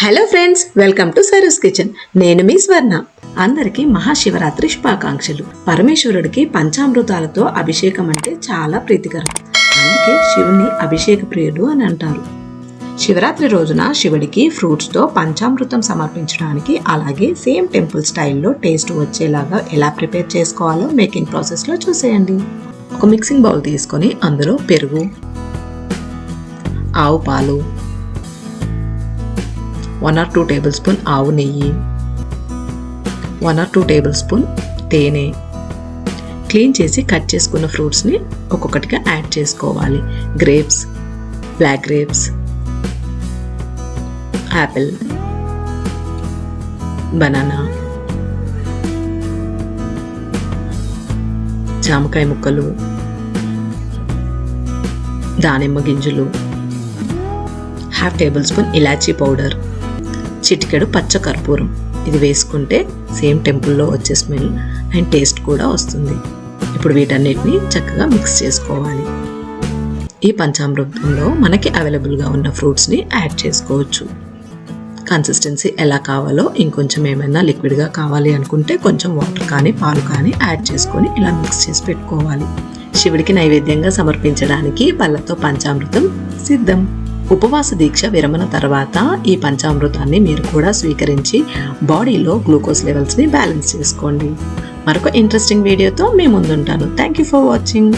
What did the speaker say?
Hello friends welcome to Saru's kitchen నేను మీ స్వర్ణ. అందరికీ మహాశివరాత్రి శుభాకాంక్షలు. పరమేశ్వరుడికి పంచామృతాలతో అభిషేకం అంటే చాలా ప్రీతికరం. అందుకే శివుని అభిషేక ప్రియుడు అని అంటారు. శివరాత్రి రోజున శివుడికి ఫ్రూట్స్తో పంచామృతం సమర్పించడానికి అలాగే సేమ్ టెంపుల్ స్టైల్లో టేస్ట్ వచ్చేలాగా ఎలా ప్రిపేర్ చేసుకోవాలో మేకింగ్ ప్రాసెస్లో చూసేయండి. ఒక మిక్సింగ్ బౌల్ తీసుకొని అందులో పెరుగు ఆవు పాలు one or two tablespoon ఆవు నెయ్యి one or two tablespoon తేనె. క్లీన్ చేసి కట్ చేసుకున్న ఫ్రూట్స్ని ఒక్కొక్కటిగా యాడ్ చేసుకోవాలి. Grapes black grapes apple banana జామకాయ ముక్కలు దానిమ్మ గింజలు హాఫ్ టేబుల్ స్పూన్ ఇలాచీ పౌడర్. చిటికెడు పచ్చ కర్పూరం. ఇది వేసుకుంటే సేమ్ టెంపుల్లో వచ్చే స్మెల్ అండ్ టేస్ట్ కూడా వస్తుంది. ఇప్పుడు వీటన్నిటిని చక్కగా మిక్స్ చేసుకోవాలి. ఈ పంచామృతంలో మనకి అవైలబుల్గా ఉన్న ఫ్రూట్స్ని యాడ్ చేసుకోవచ్చు. కన్సిస్టెన్సీ ఎలా కావాలో ఇంకొంచెం ఏమైనా లిక్విడ్గా కావాలి అనుకుంటే కొంచెం వాటర్ కానీ పాలు కానీ యాడ్ చేసుకొని ఇలా మిక్స్ చేసి పెట్టుకోవాలి. శివుడికి నైవేద్యంగా సమర్పించడానికి పళ్ళతో పంచామృతం సిద్ధం. ఉపవాస దీక్ష విరమణ తర్వాత ఈ పంచామృతాన్ని మీరు కూడా స్వీకరించి బాడీలో గ్లూకోజ్ లెవెల్స్ని బ్యాలెన్స్ చేసుకోండి. మరొక ఇంట్రెస్టింగ్ వీడియోతో మీ ముందుంటాను. Thank you for watching